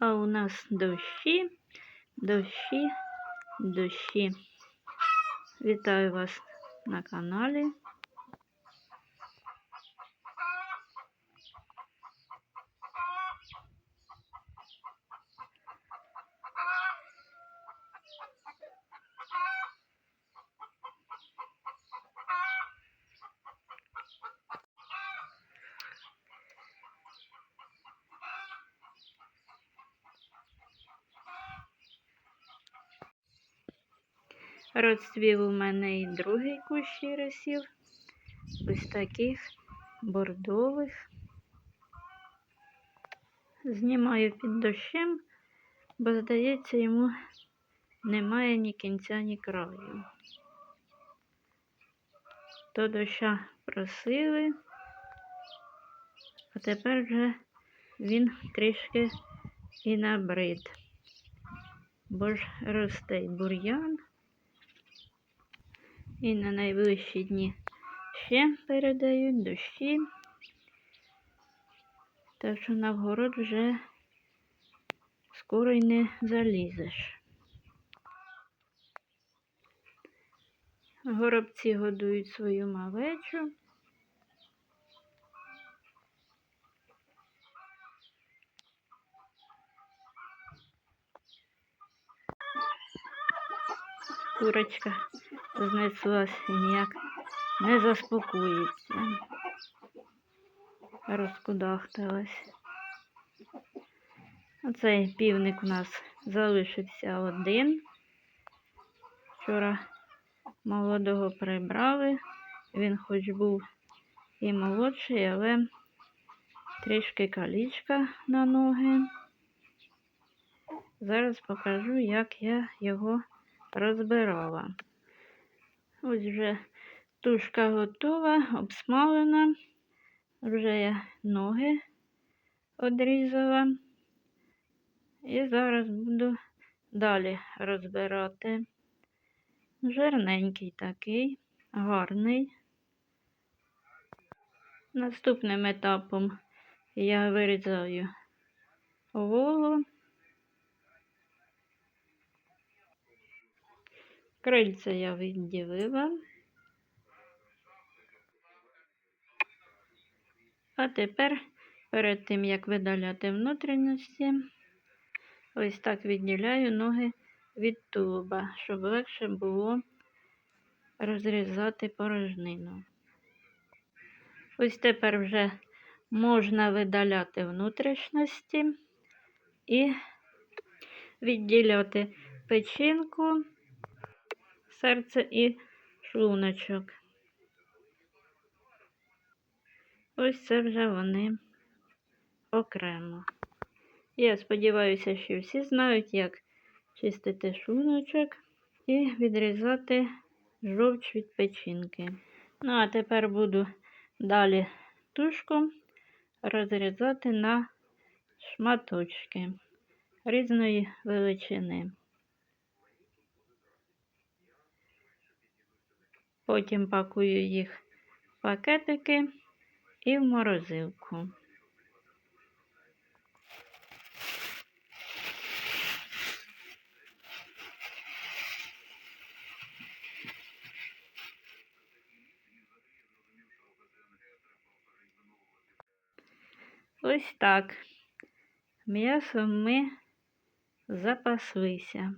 А у нас дощі, дощі, дощі. Вітаю вас на каналі. Розцвів у мене і другий кущ ірисів. Ось таких бордових. Знімаю під дощем, бо, здається, йому немає ні кінця, ні краю. То доща просили, а тепер вже він трішки і набрид. Бо ж росте бур'ян. І на найближчі дні ще передають дощі. Так що на вгород вже скоро й не залізеш. Горобці годують свою малечу. Курочка знеслась і ніяк не заспокоїться. Розкудахталась. Оцей півник у нас залишився один. Вчора молодого прибрали. Він хоч був і молодший, але трішки калічка на ноги. Зараз покажу, як я його розбирала. Ось вже тушка готова, обсмалена. Вже я ноги одрізала. І зараз буду далі розбирати. Жирненький такий, гарний. Наступним етапом я вирізаю голову. Крильце я відділила. А тепер, перед тим, як видаляти внутрішності, ось так відділяю ноги від тулуба, щоб легше було розрізати порожнину. Ось тепер вже можна видаляти внутрішності і відділяти печінку серце і шлуночок. Ось це вже вони окремо. Я сподіваюся, що всі знають, як чистити шлуночок і відрізати жовч від печінки. Ну, а тепер буду далі тушку розрізати на шматочки різної величини. Потім пакую їх в пакетики і в морозилку. Ось так. М'ясом ми запаслися.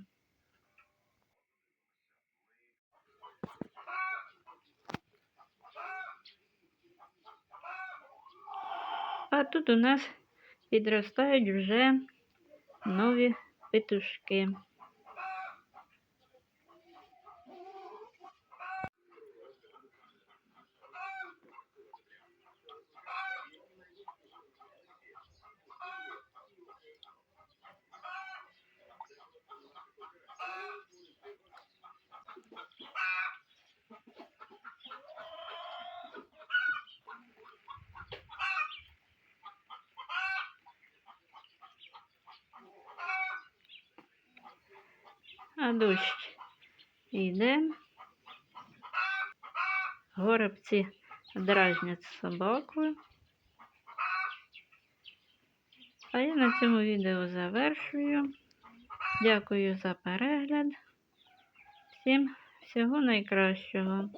А тут у нас підростають вже нові петушки. А дощ йде. Горобці дражнять собакою. А я на цьому відео завершую. Дякую за перегляд. Всім всього найкращого.